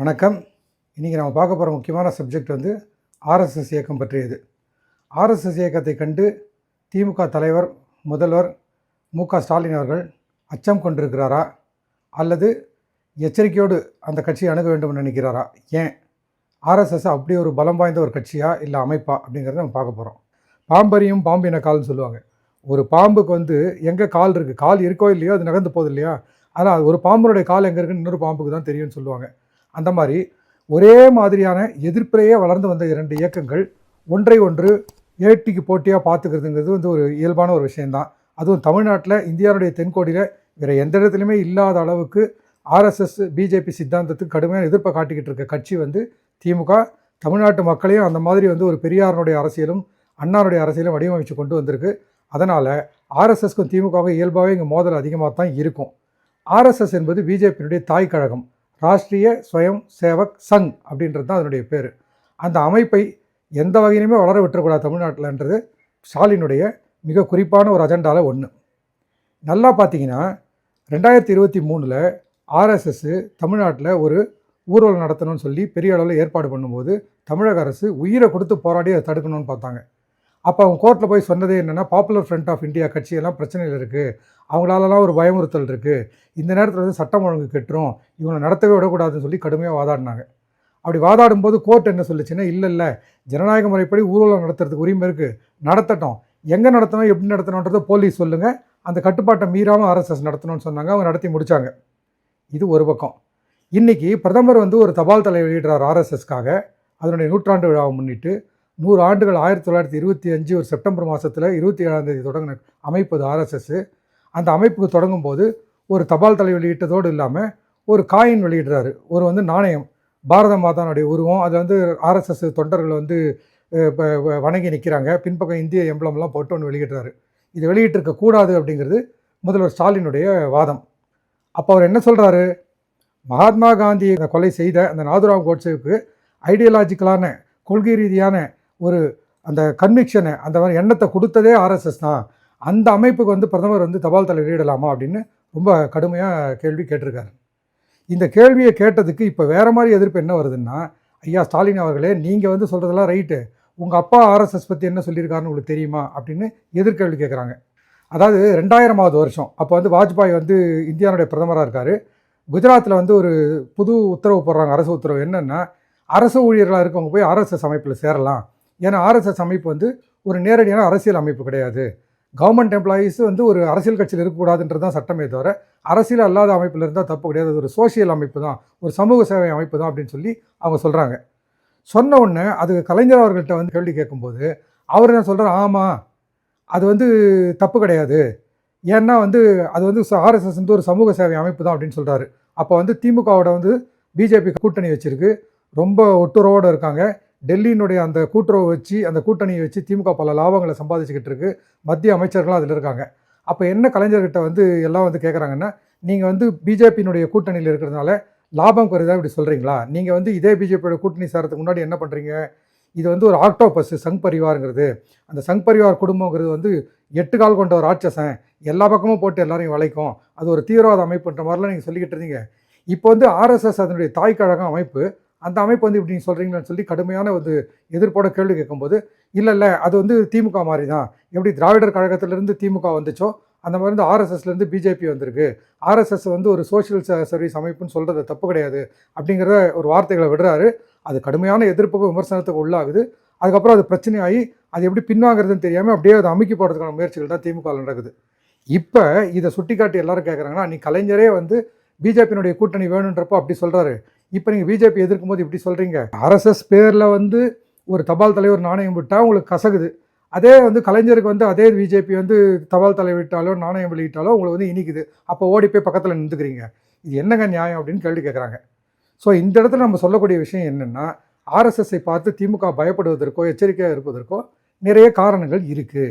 வணக்கம். இன்றைக்கி நம்ம பார்க்க போகிற முக்கியமான சப்ஜெக்ட் வந்து ஆர்எஸ்எஸ் இயக்கம் பற்றியது. ஆர்எஸ்எஸ் இயக்கத்தை கண்டு திமுக தலைவர் முதல்வர் மு க ஸ்டாலின் அவர்கள் அச்சம் கொண்டிருக்கிறாரா? அல்லது எச்சரிக்கையோடு அந்த கட்சியை அணுக வேண்டும் நினைக்கிறாரா? ஏன்? ஆர்எஸ்எஸ் அப்படி ஒரு பலம் வாய்ந்த ஒரு கட்சியா இல்லை அமைப்பா அப்படிங்கிறத நம்ம பார்க்க போகிறோம் பாம்பரியும் பாம்பின கால்னு சொல்லுவாங்க. ஒரு பாம்புக்கு வந்து எங்கே கால் இருக்குது கால் இருக்கோ இல்லையோ? அது நகர்ந்து போகுது இல்லையா? ஆனால் ஒரு பாம்பனுடைய கால் எங்கே இருக்குன்னு இன்னொரு பாம்புக்கு தான் தெரியும்னு சொல்லுவாங்க. அந்த மாதிரி ஒரே மாதிரியான எதிர்ப்பிலேயே வளர்ந்து வந்த இரண்டு இயக்கங்கள் ஒன்றை ஒன்று ஏட்டிக்கு போட்டியாக பார்த்துக்கிறதுங்கிறது வந்து ஒரு இயல்பான ஒரு விஷயந்தான் அதுவும் தமிழ்நாட்டில் இந்தியாவுடைய தென்கோடியில் வேறு எந்த இடத்துலையுமே இல்லாத அளவுக்கு ஆர்எஸ்எஸ் பிஜேபி சித்தாந்தத்துக்கு கடுமையான எதிர்ப்பை காட்டிக்கிட்டு இருக்க கட்சி வந்து திமுக தமிழ்நாட்டு மக்களையும் அந்த மாதிரி வந்து ஒரு பெரியாரனுடைய அரசியலும் அண்ணாருடைய அரசியலும் வடிவமைச்சு கொண்டு வந்திருக்கு. அதனால் ஆர்எஸ்எஸ்க்கும் திமுகவும் இயல்பாகவே இங்கே மோதல் அதிகமாக தான் இருக்கும் ஆர்எஸ்எஸ் என்பது பிஜேபியினுடைய தாய் கழகம். ராஷ்ட்ரிய ஸ்வயம் சேவக் சங் அப்படின்றது தான் அதனுடைய பேர். அந்த அமைப்பை எந்த வகையிலுமே வளர விட்டுறக்கூடாது தமிழ்நாட்டில்ன்றது ஸ்டாலினுடைய மிக குறிப்பான ஒரு அஜெண்டாவில் ஒன்று நல்லா பார்த்தீங்கன்னா ரெண்டாயிரத்தி இருபத்தி மூணில் ஆர்எஸ்எஸ் தமிழ்நாட்டில் ஒரு ஊர்வலம் நடத்தணும்னு சொல்லி பெரிய அளவில் ஏற்பாடு பண்ணும்போது தமிழக அரசு உயிரை கொடுத்து போராடி அதை தடுக்கணும்னு பார்த்தாங்க. அப்போ அவங்க கோர்ட்டில் போய் சொன்னதே என்னென்னா பாப்புலர் ஃப்ரண்ட் ஆஃப் இந்தியா கட்சியெல்லாம் பிரச்சனையில் இருக்குது அவங்களாலலாம் ஒரு பயமுறுத்தல் இருக்குது இந்த நேரத்தில் வந்து சட்டம் ஒழுங்கு கெட்டுரும். இவங்களை நடத்தவே விடக்கூடாதுன்னு சொல்லி கடுமையாக வாதாடினாங்க. அப்படி வாதாடும் போது கோர்ட் என்ன சொல்லுச்சுன்னா இல்லை இல்லை. ஜனநாயக முறைப்படி ஊர்வலம் நடத்துறதுக்கு உரிமை இருக்குது நடத்தட்டும். எங்கே நடத்தணும் எப்படி நடத்தணுன்றதை போலீஸ் சொல்லுங்கள் அந்த கட்டுப்பாட்டை மீறாமல் ஆர்எஸ்எஸ் நடத்தணும்னு சொன்னாங்க. அவங்க நடத்தி முடித்தாங்க இது ஒரு பக்கம். இன்றைக்கி பிரதமர் வந்து ஒரு தபால் தலை வெளியிடுறார் ஆர்எஸ்எஸ்க்காக அதனுடைய நூற்றாண்டு விழாவை முன்னிட்டு நூறு ஆண்டுகள் ஆயிரத்தி தொள்ளாயிரத்தி இருபத்தி அஞ்சு ஒரு செப்டம்பர் மாதத்தில் இருபத்தி ஏழாம் தேதி தொடங்கின அமைப்பு அது ஆர்எஸ்எஸ்ஸு அந்த அமைப்புக்கு தொடங்கும் போது ஒரு தபால் தலை வெளியிட்டதோடு இல்லாமல் ஒரு காயின் வெளியிடுறாரு. ஒரு வந்து நாணயம். பாரத மாதானுடைய உருவம். அது வந்து ஆர்எஸ்எஸ் தொண்டர்கள் வந்து வணங்கி நிற்கிறாங்க பின்பக்கம் இந்திய எம்பளம்லாம் போட்டு ஒன்று வெளியிடுறாரு. இது வெளியிட்டிருக்க கூடாது அப்படிங்கிறது முதல்வர் ஸ்டாலினுடைய வாதம். அப்போ அவர் என்ன சொல்கிறாரு மகாத்மா காந்தியை கொலை செய்த அந்த நாதுராம் கோட்சேவுக்கு ஐடியாலாஜிக்கலான கொள்கை ரீதியான ஒரு அந்த கன்விக்ஷனை அந்த மாதிரி எண்ணத்தை கொடுத்ததே ஆர்எஸ்எஸ் தான். அந்த அமைப்புக்கு வந்து பிரதமர் வந்து தபால் தலை வெளியிடலாமா அப்படின்னு ரொம்ப கடுமையாக கேள்வி கேட்டிருக்காரு. இந்த கேள்வியை கேட்டதுக்கு இப்போ வேறு மாதிரி எதிர்ப்பு என்ன வருதுன்னா ஐயா ஸ்டாலின் அவர்களே நீங்கள் வந்து சொல்கிறதெல்லாம் ரைட்டு. உங்கள் அப்பா ஆர்எஸ்எஸ் பற்றி என்ன சொல்லியிருக்காருன்னு உங்களுக்கு தெரியுமா அப்படின்னு எதிர்கேள்வி கேட்குறாங்க அதாவது ரெண்டாயிரமாவது வருஷம். அப்போ வந்து வாஜ்பாய் வந்து இந்தியாவுடைய பிரதமராக இருக்கார். குஜராத்தில் வந்து ஒரு புது உத்தரவு போடுறாங்க. அரசு உத்தரவு என்னென்னா அரசு ஊழியர்களாக இருக்கவங்க போய் ஆர்எஸ்எஸ் அமைப்பில் சேரலாம். ஏன்னா ஆர்எஸ்எஸ் அமைப்பு வந்து ஒரு நேரடியான அரசியல் அமைப்பு கிடையாது. கவர்மெண்ட் எம்ப்ளாயீஸ் வந்து ஒரு அரசியல் கட்சியில் இருக்கக்கூடாதுன்றது தான் சட்டமே தவிர அரசியல் அல்லாத அமைப்பில் இருந்தால் தப்பு கிடையாது. அது ஒரு சோஷியல் அமைப்பு தான். ஒரு சமூக சேவை அமைப்பு தான் அப்படின்னு சொல்லி அவங்க சொல்கிறாங்க சொன்ன உடனே அது கலைஞர் அவர்கள்ட்ட வந்து கேள்வி கேட்கும்போது அவர் என்ன சொல்கிறார் ஆமாம் அது வந்து தப்பு கிடையாது. ஏன்னா வந்து அது வந்து ஆர்எஸ்எஸ் வந்து ஒரு சமூக சேவை அமைப்பு தான் அப்படின்னு சொல்கிறாரு அப்போ வந்து திமுகவோட வந்து பிஜேபி கூட்டணி வச்சுருக்கு. ரொம்ப ஒட்டுறவோடு இருக்காங்க. டெல்லியினுடைய அந்த கூட்டுறவு வச்சு அந்த கூட்டணியை வச்சு திமுக பல லாபங்களை சம்பாதிச்சுக்கிட்டு இருக்கு. மத்திய அமைச்சர்களும் அதில் இருக்காங்க. அப்போ என்ன கலைஞர்கிட்ட வந்து எல்லாம் வந்து கேட்குறாங்கன்னா நீங்கள் வந்து பிஜேபியினுடைய கூட்டணியில் இருக்கிறதுனால லாபம் குறைதா இப்படி சொல்கிறீங்களா நீங்கள் வந்து இதே பிஜேபியோட கூட்டணி சேரத்துக்கு முன்னாடி என்ன பண்ணுறீங்க இது வந்து ஒரு ஆக்டோபஸ் சங் பரிவாருங்கிறது. அந்த சங் பரிவார் குடும்பங்கிறது வந்து எட்டு கால் கொண்ட ஒரு ராட்சசன். எல்லா பக்கமும் போட்டு எல்லாரையும் வளைக்கும். அது ஒரு தீவிரவாத அமைப்புன்ற மாதிரிலாம் நீங்கள் சொல்லிக்கிட்டு இருந்தீங்க. இப்போ வந்து ஆர்எஸ்எஸ் அதனுடைய தாய் கழகம் அமைப்பு அந்த அமைப்பு வந்து இப்படி சொல்கிறீங்களான்னு சொல்லி கடுமையான ஒரு எதிர்ப்போட கேள்வி கேட்கும்போது இல்லை இல்லை அது வந்து திமுக மாதிரி தான் எப்படி திராவிடர் கழகத்திலேருந்து திமுக வந்துச்சோ அந்த மாதிரி வந்து ஆர்எஸ்எஸ்லேருந்து பிஜேபி வந்திருக்கு. ஆர்எஸ்எஸ் வந்து ஒரு சோஷியல் சர்வீஸ் அமைப்புன்னு சொல்கிறது தப்பு கிடையாது. அப்படிங்கிறத ஒரு வார்த்தைகளை விடுறாரு. அது கடுமையான எதிர்ப்புக்கு விமர்சனத்துக்கு உள்ளாகுது. அதுக்கப்புறம் அது பிரச்சனையாகி அது எப்படி பின்வாங்கிறதுன்னு தெரியாமல் அப்படியே அதை அமைக்கி போடுறதுக்கான முயற்சிகள் தான் திமுக நடக்குது. இப்போ இதை சுட்டிக்காட்டி எல்லாரும் கேட்குறாங்கன்னா நீ கலைஞரே வந்து பிஜேபியினுடைய கூட்டணி வேணுன்றப்போ அப்படி சொல்கிறாரு இப்போ நீங்கள் பிஜேபி எதிர்க்கும் போது இப்படி சொல்கிறீங்க ஆர்எஸ்எஸ் பேரில் வந்து ஒரு தபால் தலைவர் நாணயம் விட்டால் உங்களுக்கு கசகுது. அதே வந்து கலைஞருக்கு வந்து அதே பிஜேபி வந்து தபால் தலை விட்டாலோ நாணயம் வெளியிட்டாலோ உங்களுக்கு வந்து இனிக்குது. அப்போ ஓடி போய் பக்கத்தில் நின்றுக்கிறீங்க இது என்னங்க நியாயம் அப்படின்னு கேள்வி கேட்குறாங்க ஸோ இந்த இடத்துல நம்ம சொல்லக்கூடிய விஷயம் என்னென்னா ஆர்எஸ்எஸ்ஸை பார்த்து திமுக பயப்படுவதற்கோ எச்சரிக்கையாக இருப்பதற்கோ நிறைய காரணங்கள் இருக்குது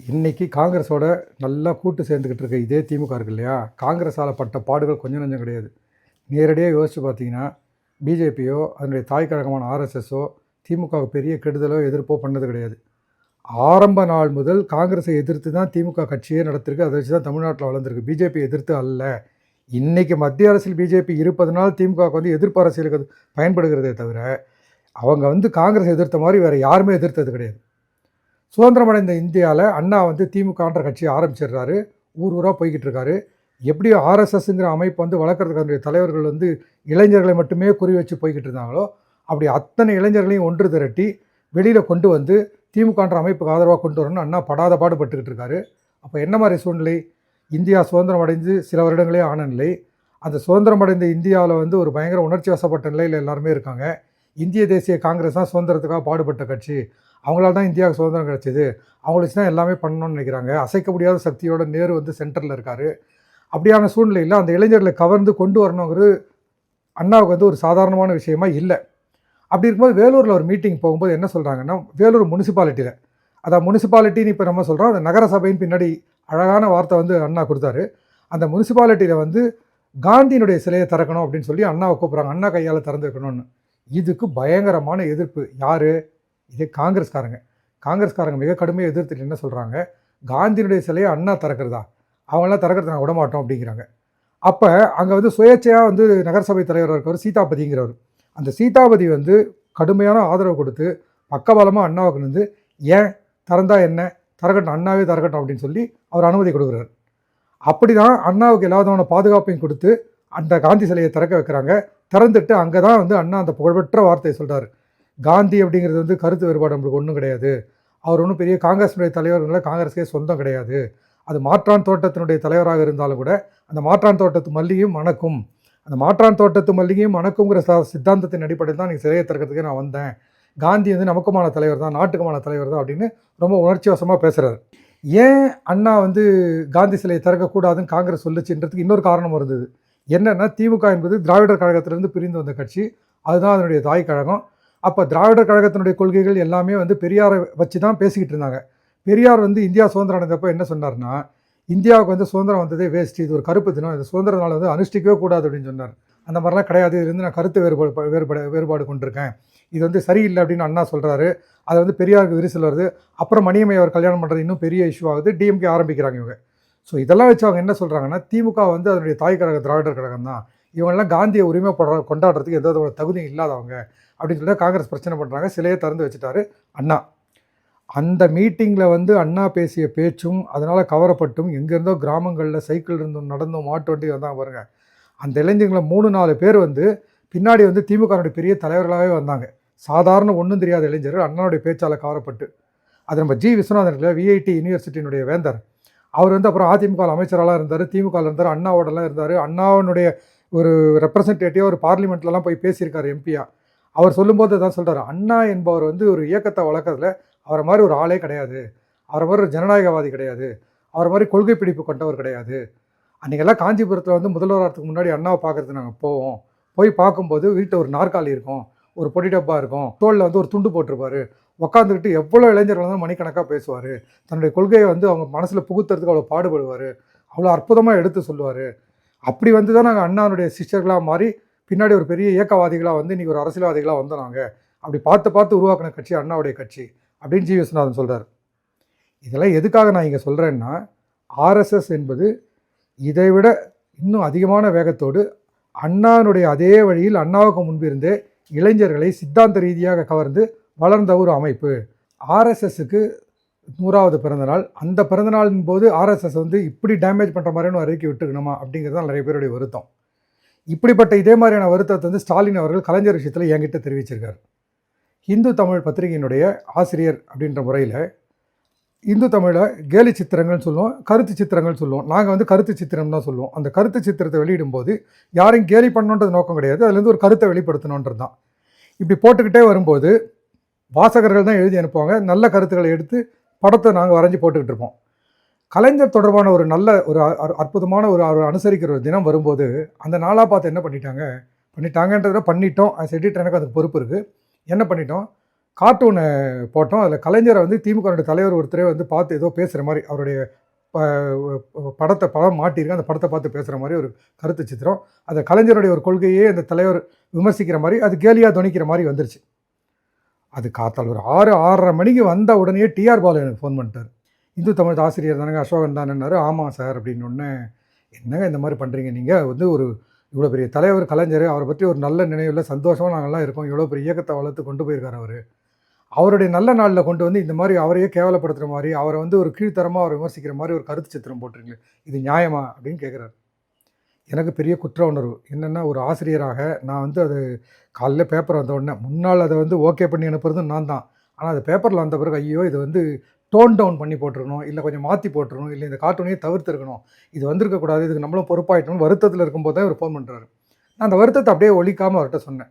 இன்றைக்கி காங்கிரஸோட நல்லா கூட்டு சேர்ந்துக்கிட்டு இருக்க இதே திமுக இருக்கு இல்லையா? காங்கிரஸால் பட்ட பாடுகள் கொஞ்சம் நஞ்சம் கிடையாது. நேரடியாக யோசித்து பார்த்தீங்கன்னா பிஜேபியோ அதனுடைய தாய் கழகமான ஆர்எஸ்எஸோ திமுகவுக்கு பெரிய கெடுதலோ எதிர்ப்போ பண்ணது கிடையாது. ஆரம்ப நாள் முதல் காங்கிரஸை எதிர்த்து தான் திமுக கட்சியே நடத்திருக்கு. அதை வச்சு தான் தமிழ்நாட்டில் வளர்ந்துருக்கு. பிஜேபி எதிர்த்து அல்ல. இன்றைக்கி மத்திய அரசில் பிஜேபி இருப்பதனால் திமுகவுக்கு வந்து எதிர்ப்பு அரசியலுக்கு அது பயன்படுகிறதே தவிர அவங்க வந்து காங்கிரஸ் எதிர்த்த மாதிரி வேறு யாருமே எதிர்த்தது கிடையாது. சுதந்திரமடைந்த இந்தியாவில் அண்ணா வந்து திமுகன்ற கட்சியை ஆரம்பிச்சிடுறாரு. ஊர் ஊராக போய்கிட்டு இருக்காரு. எப்படி ஆர்எஸ்எஸ்ங்கிற அமைப்பு வந்து வளர்க்குறதுக்கு அதனுடைய தலைவர்கள் வந்து இளைஞர்களை மட்டுமே குறி வச்சு போய்கிட்டு இருந்தாங்களோ அப்படி அத்தனை இளைஞர்களையும் ஒன்று திரட்டி வெளியில் கொண்டு வந்து திமுகன்ற அமைப்புக்கு ஆதரவாக கொண்டு வரணும்னு அண்ணா படாத பாடுபட்டுக்கிட்டு இருக்காரு. அப்போ என்ன மாதிரி சூழ்நிலை? இந்தியா சுதந்திரம் அடைந்து சில வருடங்களே ஆன நிலை. அந்த சுதந்திரம் அடைந்த இந்தியாவில் வந்து ஒரு பயங்கர உணர்ச்சி வசப்பட்ட நிலையில் எல்லாருமே இருக்காங்க. இந்திய தேசிய காங்கிரஸ் தான் சுதந்திரத்துக்காக பாடுபட்ட கட்சி. அவங்களால தான் இந்தியாவுக்கு சுதந்திரம் கிடச்சிது. அவங்களுக்கு தான் எல்லாமே பண்ணணும்னு நினைக்கிறாங்க. அசைக்க முடியாத சக்தியோட நேரு வந்து சென்டரில் இருக்கார். அப்படியான சூழ்நிலையில் அந்த இளைஞர்களை கவர்ந்து கொண்டு வரணுங்கிறது அண்ணாவுக்கு வந்து ஒரு சாதாரணமான விஷயமா இல்லை. அப்படி இருக்கும்போது வேலூரில் ஒரு மீட்டிங் போகும்போது என்ன சொல்கிறாங்கன்னா வேலூர் முனிசிபாலிட்டியில் அதான் முனிசிபாலிட்டின்னு இப்போ நம்ம சொல்கிறோம் அந்த நகரசபையின் பின்னாடி அழகான வார்த்தை வந்து அண்ணா கொடுத்தாரு. அந்த முனிசிபாலிட்டியில் வந்து காந்தியினுடைய சிலையை திறக்கணும் அப்படின்னு சொல்லி அண்ணாவை கூப்பிட்றாங்க. அண்ணா கையால் திறந்துருக்கணும்னு இதுக்கு பயங்கரமான எதிர்ப்பு. யார்? இதே காங்கிரஸ்காரங்க. காங்கிரஸ்காரங்க மிக கடுமையாக எதிர்த்துட்டு என்ன சொல்கிறாங்க காந்தியினுடைய சிலையை அண்ணா திறக்கிறதா? அவங்களாம் திறக்கிறது நாங்கள் விடமாட்டோம் அப்படிங்கிறாங்க. அப்போ அங்கே வந்து சுயேட்சையாக வந்து நகரசபை தலைவராக இருக்கவர் சீதாபதிங்கிறவர். அந்த சீதாபதி வந்து கடுமையான ஆதரவு கொடுத்து பக்கபலமாக அண்ணாவுக்கு வந்து ஏன்? திறந்தா என்ன? திறக்கட்டும் அண்ணாவே திறக்கட்டும் அப்படின்னு சொல்லி அவர் அனுமதி கொடுக்குறாரு. அப்படி தான் அண்ணாவுக்கு எல்லா விதமான பாதுகாப்பையும் கொடுத்து அந்த காந்தி சிலையை திறக்க வைக்கிறாங்க. திறந்துட்டு அங்கே தான் வந்து அண்ணா அந்த புகழ்பெற்ற வார்த்தையை சொல்கிறார் காந்தி அப்படிங்கிறது வந்து கருத்து வேறுபாடு நம்மளுக்கு ஒன்றும் கிடையாது. அவர் ஒன்றும் பெரிய காங்கிரஸ் தலைவர்களை காங்கிரஸே சொந்தம் கிடையாது. அது மாற்றான் தோட்டத்தினுடைய தலைவராக இருந்தாலும் கூட அந்த மாற்றான் தோட்டத்து மல்லியும் மணக்கும். அந்த மாற்றான் தோட்டத்து மல்லிகையும் மணக்குங்கிற ச சித்தாந்தத்தின் அடிப்படையில் தான் நீங்கள் சிலையை திறக்கிறதுக்கு நான் வந்தேன். காந்தி வந்து நமக்குமான தலைவர் தான் நாட்டுக்குமான தலைவர் தான் அப்படின்னு ரொம்ப உணர்ச்சி வசமாக பேசுகிறார் ஏன் அண்ணா வந்து காந்தி சிலையை திறக்கக்கூடாதுன்னு காங்கிரஸ் சொல்லுச்சுன்றதுக்கு இன்னொரு காரணம் இருந்தது. என்னென்னா திமுக என்பது திராவிடர் கழகத்திலிருந்து பிரிந்து வந்த கட்சி. அதுதான் அதனுடைய தாய் கழகம். அப்போ திராவிடர் கழகத்தினுடைய கொள்கைகள் எல்லாமே வந்து பெரியாரை வச்சு தான் பேசிக்கிட்டு இருந்தாங்க. பெரியார் வந்து இந்தியா சுதந்திரம் அடைந்தப்போ என்ன சொன்னார்னா இந்தியாவுக்கு வந்து சுதந்திரம் வந்ததே வேஸ்ட் இது ஒரு கருப்பு தினம். இந்த சுதந்திர நாள் வந்து அனுஷ்டிக்கவே கூடாது அப்படின்னு சொன்னார். அந்த மாதிரிலாம் கிடையாது. இதுலேருந்து நான் கருத்து வேறுபாடு வேறுபாடு வேறுபாடு கொண்டிருக்கேன். இது வந்து சரியில்லை அப்படின்னு அண்ணா சொல்கிறாரு அது வந்து பெரியாருக்கு விரிசல் வருது. அப்புறம் மணியம்மை அவர் கல்யாணம் பண்ணுறது இன்னும் பெரிய இஷ்யூ ஆகுது. டிஎம்கே ஆரம்பிக்கிறாங்க இவங்க. ஸோ இதெல்லாம் வச்சு அவங்க என்ன சொல்கிறாங்கன்னா திமுக வந்து அதனுடைய தாய் கழக திராவிடர் கழகம் தான். இவங்கெல்லாம் காந்தியை உரிமை படுற கொண்டாடுறதுக்கு எந்த ஒரு தகுதியும் இல்லாதவங்க அப்படின்னு சொல்லி காங்கிரஸ் பிரச்சனை பண்ணுறாங்க சிலையை திறந்து வச்சுட்டாரு அண்ணா. அந்த மீட்டிங்கில் வந்து அண்ணா பேசிய பேச்சும் அதனால் கவரப்பட்டும். எங்கேருந்தோ கிராமங்களில் சைக்கிள் இருந்தும் நடந்தும் மாட்டு வண்டி வந்தாங்க பாருங்கள் அந்த இளைஞர்களை மூணு நாலு பேர் வந்து பின்னாடி வந்து திமுகனுடைய பெரிய தலைவர்களாகவே வந்தாங்க. சாதாரண ஒன்றும் தெரியாத இளைஞர்கள் அண்ணனுடைய பேச்சால் கவரப்பட்டு. அது நம்ம ஜி விஸ்வநாதன் விஐடி யூனிவர்சிட்டியினுடைய வேந்தர். அவர் வந்து அப்புறம் அதிமுக அமைச்சராலாம் இருந்தார் திமுகவில் இருந்தார் அண்ணாவோடலாம் இருந்தார். அண்ணாவினுடைய ஒரு ரெப்ரசன்டேட்டிவாக ஒரு பார்லிமெண்ட்லலாம் போய் பேசியிருக்காரு எம்பியா அவர் சொல்லும்போது தான் சொல்கிறார் அண்ணா என்பவர் வந்து ஒரு இயக்கத்தை வளர்க்கறதுல அவரை மாதிரி ஒரு ஆளே கிடையாது. அவரை மாதிரி ஒரு ஜனநாயகவாதி கிடையாது. அவரை மாதிரி கொள்கை பிடிப்பு கொண்டவர் கிடையாது. அன்றைக்கெல்லாம் காஞ்சிபுரத்தில் வந்து முதல்வராகிறதுக்கு முன்னாடி அண்ணாவை பார்க்கறதுக்கு நாங்கள் போவோம். போய் பார்க்கும்போது வீட்டில் ஒரு நாற்காலி இருக்கும் ஒரு பொடி டப்பா இருக்கும். தோளில் வந்து ஒரு துண்டு போட்டிருப்பாரு. உட்காந்துக்கிட்டு எவ்வளோ இளைஞர்கள் வந்து மணிக்கணக்காக பேசுவார். தன்னுடைய கொள்கையை வந்து அவங்க மனசில் புகுத்துறதுக்கு அவ்வளோ பாடுபடுவார். அவ்வளோ அற்புதமாக எடுத்து சொல்லுவார். அப்படி வந்து தான் நாங்கள் அண்ணானுடைய சிஸ்டர்களாக மாறி பின்னாடி ஒரு பெரிய இயக்கவாதிகளாக வந்து இன்றைக்கி ஒரு அரசியல்வாதிகளாக வந்தோம் நாங்கள் அப்படி பார்த்து பார்த்து உருவாக்கின கட்சி அண்ணாவுடைய கட்சி. அப்படின்னு ஜி விஸ்வநாதன் சொல்கிறார் இதெல்லாம் எதுக்காக நான் இங்கே சொல்கிறேன்னா ஆர்எஸ்எஸ் என்பது இதைவிட இன்னும் அதிகமான வேகத்தோடு அண்ணானுடைய அதே வழியில் அண்ணாவுக்கு முன்பிருந்தே இளைஞர்களை சித்தாந்த ரீதியாக கவர்ந்து வளர்ந்த ஒரு அமைப்பு. ஆர்எஸ்எஸ்க்கு நூறாவது பிறந்தநாள் அந்த பிறந்தநாளின் போது ஆர்எஸ்எஸ் வந்து இப்படி டேமேஜ் பண்ணுற மாதிரியான அறிக்கை விட்டுக்கணுமா அப்படிங்கிறது தான் நிறைய பேருடைய வருத்தம். இப்படிப்பட்ட இதே மாதிரியான வருத்தத்தை வந்து ஸ்டாலின் அவர்கள் கலைஞர் விஷயத்தில் என்கிட்ட தெரிவிச்சிருக்கார். இந்து தமிழ் பத்திரிகையினுடைய ஆசிரியர் அப்படின்ற முறையில் இந்து தமிழை கேலி சித்திரங்கள்னு சொல்லுவோம் கருத்து சித்திரங்கள் சொல்லுவோம். நாங்கள் வந்து கருத்து சித்திரம் தான் சொல்லுவோம். அந்த கருத்து சித்திரத்தை வெளியிடும்போது யாரையும் கேலி பண்ணணுன்றது நோக்கம் கிடையாது. அதுலேருந்து ஒரு கருத்தை வெளிப்படுத்தணுன்றது தான். இப்படி போட்டுக்கிட்டே வரும்போது வாசகர்கள் தான் எழுதி அனுப்புவாங்க. நல்ல கருத்துக்களை எடுத்து படத்தை நாங்கள் வரைஞ்சி போட்டுக்கிட்டு இருப்போம். கலைஞர் தொடர்பான ஒரு நல்ல ஒரு அ- அற்புதமான ஒரு ஒரு அனுசரிக்கிற ஒரு தினம் வரும்போது அந்த நாளாக பார்த்து என்ன பண்ணிட்டாங்க? பண்ணிட்டாங்கன்றத பண்ணிட்டோம். as எனக்கு அதுக்கு பொறுப்பு இருக்குது என்ன பண்ணிட்டோம்? கார்ட்டூனை போட்டோம். அதில் கலைஞரை வந்து திமுக தலைவர் ஒருத்தரே வந்து பார்த்து ஏதோ பேசுகிற மாதிரி அவருடைய ப- படத்தை படம் மாட்டியிருக்கு. அந்த படத்தை பார்த்து பேசுகிற மாதிரி ஒரு கருத்து சித்திரம். அந்த கலைஞருடைய ஒரு கொள்கையே அந்த தலைவர் விமர்சிக்கிற மாதிரி அது கேலியாக துணிக்கிற மாதிரி வந்துருச்சு. அது காத்தால் ஒரு ஆறு ஆறரை மணிக்கு வந்த உடனே டிஆர் பாலு எனக்கு ஃபோன் பண்ணிட்டார். இந்து தமிழ் ஆசிரியர் தானே அசோகன் தானேன்னாரு. ஆமாம் சார் அப்படின்னு ஒன்று என்னங்க இந்த மாதிரி பண்ணுறீங்க நீங்கள் வந்து ஒரு இவ்வளோ பெரிய தலைவர் கலைஞர் அவரை பற்றி ஒரு நல்ல நினைவில் சந்தோஷமாக நாங்கள்லாம் இருக்கோம். இவ்வளோ பெரிய இயக்கத்தை வளர்த்து கொண்டு போயிருக்காரு அவர். அவருடைய நல்ல நாளில் கொண்டு வந்து இந்த மாதிரி அவரையே கேவலப்படுத்துகிற மாதிரி அவரை வந்து ஒரு கீழ்த்தரமாக அவரை விமர்சிக்கிற மாதிரி ஒரு கருத்து சித்திரம் போட்டுருங்க இது நியாயமா அப்படின்னு கேட்குறாரு எனக்கு பெரிய குற்ற உணர்வு. என்னென்னா ஒரு ஆசிரியராக நான் வந்து அது காலையில் பேப்பர் வந்த உடனே முன்னால் அதை வந்து ஓகே பண்ணி அனுப்புறதும் நான் தான். ஆனால் அது பேப்பரில் வந்த பிறகு ஐயோ இது வந்து டோன் டவுன் பண்ணி போட்டிருக்கணும் இல்லை கொஞ்சம் மாற்றி போட்டிருக்கணும் இல்லை இந்த கார்ட்டூனையே தவிர்த்துருக்கணும். இது வந்திருக்கக்கூடாது இதுக்கு நம்மளும் பொறுப்பாயிட்டோம்னு வருத்தத்தில் இருக்கும்போது தான் இவர் ஃபோன் பண்ணுறாரு நான் அந்த வருத்தத்தை அப்படியே ஒழிக்காமல் அவர்கிட்ட சொன்னேன்.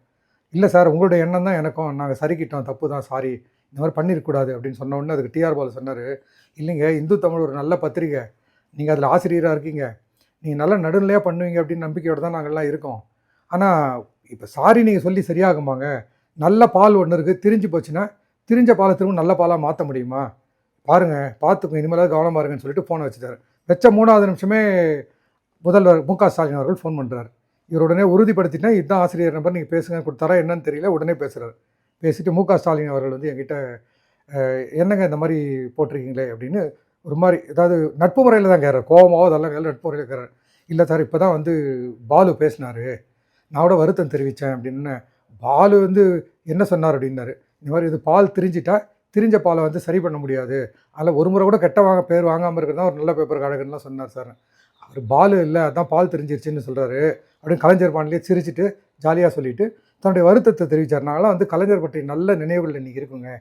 இல்லை சார் உங்களுடைய எண்ணம் தான் எனக்கும். நாங்கள் சரிக்கிட்டோம் தப்பு தான் சாரி இந்த மாதிரி பண்ணியிருக்கக்கூடாது அப்படின்னு சொன்ன உடனே அதுக்கு டிஆர் பால் சொன்னார். இல்லைங்க இந்து தமிழ் ஒரு நல்ல பத்திரிகை. நீங்கள் அதில் ஆசிரியராக இருக்கீங்க. நீங்கள் நல்லா நடுநிலையாக பண்ணுவீங்க அப்படின்னு நம்பிக்கையோடு தான் நாங்கள்லாம் இருக்கோம். ஆனால் இப்போ சாரி நீங்கள் சொல்லி சரியாகுமாங்க? நல்ல பால் ஒன்று இருக்குது திரிஞ்சு போச்சுன்னா திரிஞ்ச பாலை திரும்ப நல்ல பாலாக மாற்ற முடியுமா? பாருங்கள் பார்த்துக்கோங்க இனிமேலாவது கவனமாக இருங்கன்னு சொல்லிட்டு ஃபோனை வச்சுட்டார். வச்ச மூணாவது நிமிஷமே முதல்வர் மு க ஸ்டாலின் அவர்கள் ஃபோன் பண்ணுறாரு இவர் உடனே உறுதிப்படுத்தினா இதுதான் ஆசிரியர் நம்பர் நீங்கள் பேசுங்க கொடுத்தாரா என்னன்னு தெரியல உடனே பேசுகிறார் பேசிட்டு மு க ஸ்டாலின் அவர்கள் வந்து என்கிட்ட என்னங்க இந்த மாதிரி போட்டிருக்கீங்களே? அப்படின்னு ஒரு மாதிரி ஏதாவது நட்பு முறையில் தான் கேட்குறாரு கோவமாவோ அதெல்லாம் கேட்கல நட்பு முறையில் கேட்குறாரு இல்லை சார் இப்போ தான் வந்து பாலு பேசினார். நான் கூட வருத்தம் தெரிவித்தேன் அப்படின்னு பாலு வந்து என்ன சொன்னார்? அப்படின்னாரு. இந்த மாதிரி இது பால் திரிஞ்சிட்டா திரிஞ்ச பாலை வந்து சரி பண்ண முடியாது. அதில் ஒரு முறை கூட கெட்ட வாங்க பேர் வாங்காமல் இருக்கிறது ஒரு நல்ல பேப்பர் கழகன்லாம் சொன்னார் சார். அவர் பால் இல்லை அதான் பால் தெரிஞ்சிருச்சுன்னு சொல்கிறாரு அப்படின்னு கலைஞர் பாண்டிலே சிரிச்சிட்டு ஜாலியாக சொல்லிட்டு தன்னுடைய வருத்தத்தை தெரிவித்தார் நாங்களாம் வந்து கலைஞர் பற்றி நல்ல நினைவுகள் இன்றைக்கி இருக்குங்க.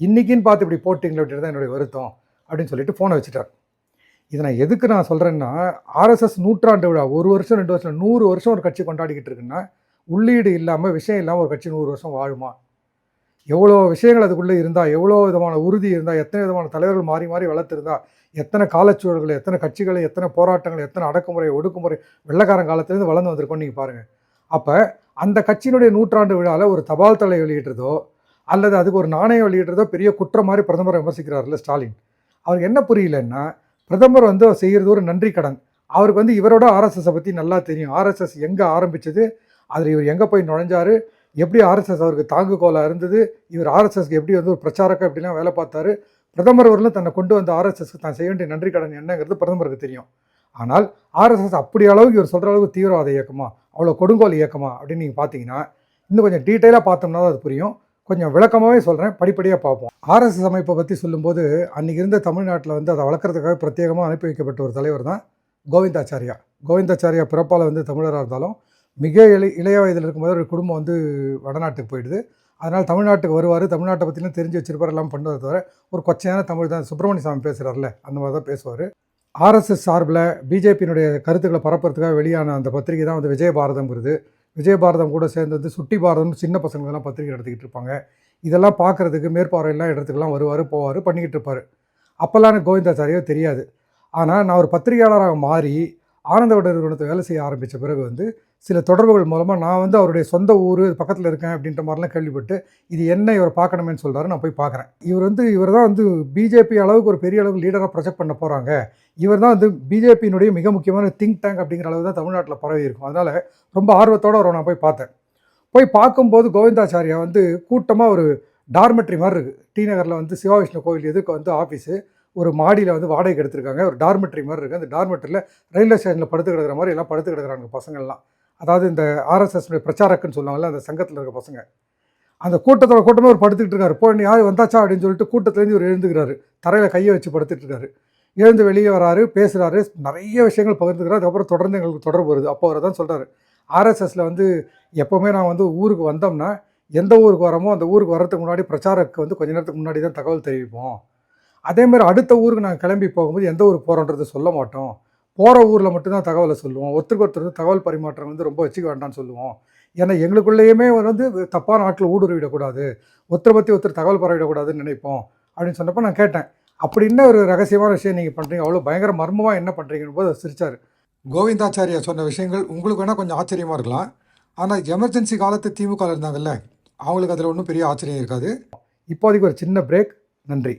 இன்றைக்கின்னு பார்த்து இப்படி போட்டிங்களே அப்படின்னு தான் என்னுடைய வருத்தம் அப்படின்னு சொல்லிட்டு ஃபோனை வச்சுட்டார். இதை நான் எதுக்கு நான் சொல்கிறேன்னா ஆர்எஸ்எஸ் நூற்றாண்டு விழா ஒரு வருஷம் ரெண்டு வருஷம் நூறு வருஷம் ஒரு கட்சி கொண்டாடிக்கிட்டு இருக்குன்னா உள்ளீடு இல்லாமல் விஷயம் இல்லாமல் ஒரு கட்சி நூறு வருஷம் வாழுமா? எவ்வளோ விஷயங்கள் அதுக்குள்ளே இருந்தால் எவ்வளோ விதமான உறுதி இருந்தால் எத்தனை விதமான தலைவர்கள் மாறி மாறி வளர்த்துருந்தா எத்தனை காலச்சூழல்கள் எத்தனை கட்சிகள் எத்தனை போராட்டங்கள் எத்தனை அடக்குமுறை ஒடுக்குமுறை வெள்ளக்காரன் காலத்துலேருந்து வளர்ந்து வந்திருக்கோம் நீங்கள் பாருங்கள் அப்போ அந்த கட்சியினுடைய நூற்றாண்டு விழாவில் ஒரு தபால் தலை வெளியிடுறதோ அல்லது அதுக்கு ஒரு நாணயம் வெளியிடுறதோ பெரிய குற்றம் மாதிரி பிரதமரை விமர்சிக்கிறார்ல ஸ்டாலின். அவருக்கு என்ன புரியலன்னா பிரதமர் வந்து செய்கிறது ஒரு நன்றி கடன். அவருக்கு வந்து இவரோட ஆர்எஸ்எஸை பற்றி நல்லா தெரியும். ஆர்எஸ்எஸ் எங்கே ஆரம்பித்தது அதில் இவர் எங்கே போய் நுழைஞ்சாரு எப்படி ஆர்எஸ்எஸ் அவருக்கு தாங்குகோலாக இருந்தது? இவர் ஆர்எஸ்எஸ்க்கு எப்படி வந்து ஒரு பிரச்சாரக்கா எப்படிலாம் வேலை பார்த்தாரு? பிரதமர் அவர்களும் தன்னை கொண்டு வந்த ஆர்எஸ்எஸ்க்கு தான் செய்ய வேண்டிய நன்றி கடன் என்னங்கிறது பிரதமருக்கு தெரியும். ஆனால் ஆர்எஸ்எஸ் அப்படி அளவுக்கு இவர் சொல்கிற அளவுக்கு தீவிரவாத இயக்கமா அவ்வளோ கொடுங்கோல் இயக்கமா அப்படின்னு நீங்கள் பார்த்தீங்கன்னா இன்னும் கொஞ்சம் டீட்டெயிலாக பார்த்தோம்னா தான் அது புரியும். கொஞ்சம் விளக்கமாகவே சொல்கிறேன் படிப்படியாக பார்ப்போம். ஆர்எஸ்எஸ் அமைப்பை பற்றி சொல்லும்போது அன்றைக்கி இருந்த தமிழ்நாட்டில் வந்து அதை வளர்க்குறதுக்காக பிரத்யேகமாக அனுப்பி வைக்கப்பட்ட ஒரு தலைவர் தான் கோவிந்தாச்சாரியா. கோவிந்தாச்சாரியா பிறப்பால் வந்து தமிழராக இருந்தாலும் மிக இளை இளைய வயதில் இருக்கும்போது ஒரு குடும்பம் வந்து வடநாட்டுக்கு போயிடுது. அதனால் தமிழ்நாட்டுக்கு வருவார். தமிழ்நாட்டை பற்றிலாம் தெரிஞ்சு வச்சிருப்பார். எல்லாம் பண்ணுறதை தவிர ஒரு கொச்சையான தமிழ் தான். சுப்பிரமணிய சாமி பேசுகிறார்ல அந்த மாதிரி தான் பேசுவார். ஆர்எஸ்எஸ் சார்பில் பிஜேபியினுடைய கருத்துக்களை பரப்புறதுக்காக வெளியான அந்த பத்திரிகை தான் வந்து விஜயபாரதம்ங்கிறது. விஜயபாரதம் கூட சேர்ந்து வந்து சுட்டி பாரதம்னு சின்ன பசங்களெல்லாம் பத்திரிகை எடுத்துக்கிட்டு இருப்பாங்க. இதெல்லாம் பார்க்குறதுக்கு மேற்பார்வையெல்லாம் இடத்துக்குலாம் வருவார் போவார் பண்ணிக்கிட்டு இருப்பார். அப்போல்லாம் எனக்கு கோவிந்தாச்சாரியோ தெரியாது. ஆனால் நான் ஒரு பத்திரிகையாளராக மாறி ஆனந்தவிட நிறுவனத்தை வேலை செய்ய ஆரம்பித்த பிறகு வந்து சில தொடர்புகள் மூலமாக நான் வந்து அவருடைய சொந்த ஊர் பக்கத்தில் இருக்கேன் அப்படின்ற மாதிரிலாம் கேள்விப்பட்டு இது என்ன இவர் பார்க்கணுமேன்னு சொல்கிறாரு நான் போய் பார்க்குறேன். இவர் வந்து இவர் தான் வந்து பிஜேபி அளவுக்கு ஒரு பெரிய அளவுக்கு லீடராக ப்ரொஜெக்ட் பண்ண போகிறாங்க இவர் தான் வந்து பிஜேபியினுடைய மிக முக்கியமான திங்க் டேங்க் அப்படிங்கிற அளவு தான் தமிழ்நாட்டில் பரவி இருக்கும். அதனால் ரொம்ப ஆர்வத்தோடு அவரை நான் போய் பார்த்தேன். போய் பார்க்கும்போது கோவிந்தாச்சாரியா வந்து கூட்டமாக ஒரு டார்மெட்ரி மாதிரி இருக்குது டி நகரில் வந்து சிவாவிஷ்ணு கோவில் எதுக்கு வந்து ஆஃபீஸு ஒரு மாடியில் வந்து வாடகைக்கு எடுத்திருக்காங்க. ஒரு டார்மெட்ரி மாதிரி இருக்குது அந்த டார்மெட்ரியில் ரயில்வே ஸ்டேஷனில் படுத்து கிடக்கிற மாதிரி எல்லாம் படுத்து கிடக்குறாங்க பசங்கள்லாம். அதாவது இந்த ஆர்எஸ்எஸ் பிரச்சாரக்குன்னு சொல்லுவாங்கல்ல அந்த சங்கத்தில் இருக்க பசங்க. அந்த கூட்டத்தோட கூட்டமே ஒரு படுத்துக்கிட்டு இருக்காரு. போய் யார்? வந்தாச்சா? அப்படின்னு சொல்லிட்டு கூட்டத்துலேருந்து ஒரு எழுந்துக்கிறாரு. தரையில் கையை வச்சு படுத்துட்டு இருக்காரு. எழுந்து வெளியே வராரு பேசுகிறாரு நிறைய விஷயங்கள் பகிர்ந்துக்கிறார். அதுக்கப்புறம் தொடர்ந்து எங்களுக்கு தொடர்பு வருது. அப்போ அவர் தான் சொல்கிறாரு ஆர்எஸ்எஸில் வந்து எப்போவுமே நான் வந்து ஊருக்கு வந்தோம்னா எந்த ஊருக்கு வரமோ அந்த ஊருக்கு வரதுக்கு முன்னாடி பிரச்சாரக்கு வந்து கொஞ்ச நேரத்துக்கு முன்னாடி தான் தகவல் தெரிவிப்போம். அதே மாதிரி அடுத்த ஊருக்கு நாங்கள் கிளம்பி போகும்போது எந்த ஊருக்கு போகிறோன்றது சொல்ல மாட்டோம். போகிற ஊரில் மட்டும்தான் தகவலை சொல்லுவோம். ஒருத்தருக்கு ஒருத்தர் வந்து தகவல் பரிமாற்றம் வந்து ரொம்ப வச்சுக்க வேண்டாம்னு சொல்லுவோம். ஏன்னா எங்களுக்குள்ளேயுமே வந்து தப்பான ஆட்கள் ஊடுருவிடக்கூடாது ஒருத்தரை பற்றி ஒருத்தர் தகவல் பரவிடக்கூடாதுன்னு நினைப்போம். அப்படின்னு சொன்னப்போ நான் கேட்டேன். அப்படி என்ன ஒரு ரகசியமான விஷயம் நீங்கள் பண்ணுறீங்க அவ்வளோ பயங்கர மர்மமாக என்ன பண்ணுறீங்கன்னு போது சிரிச்சார். கோவிந்தாச்சாரியா சொன்ன விஷயங்கள் உங்களுக்கு வேணால் கொஞ்சம் ஆச்சரியமாக இருக்கலாம். ஆனால் எமர்ஜென்சி காலத்து திமுக இருந்தாங்கல்ல அவங்களுக்கு அதில் ஒன்றும் பெரிய ஆச்சரியம் இருக்காது. இப்போதைக்கு ஒரு சின்ன பிரேக். நன்றி.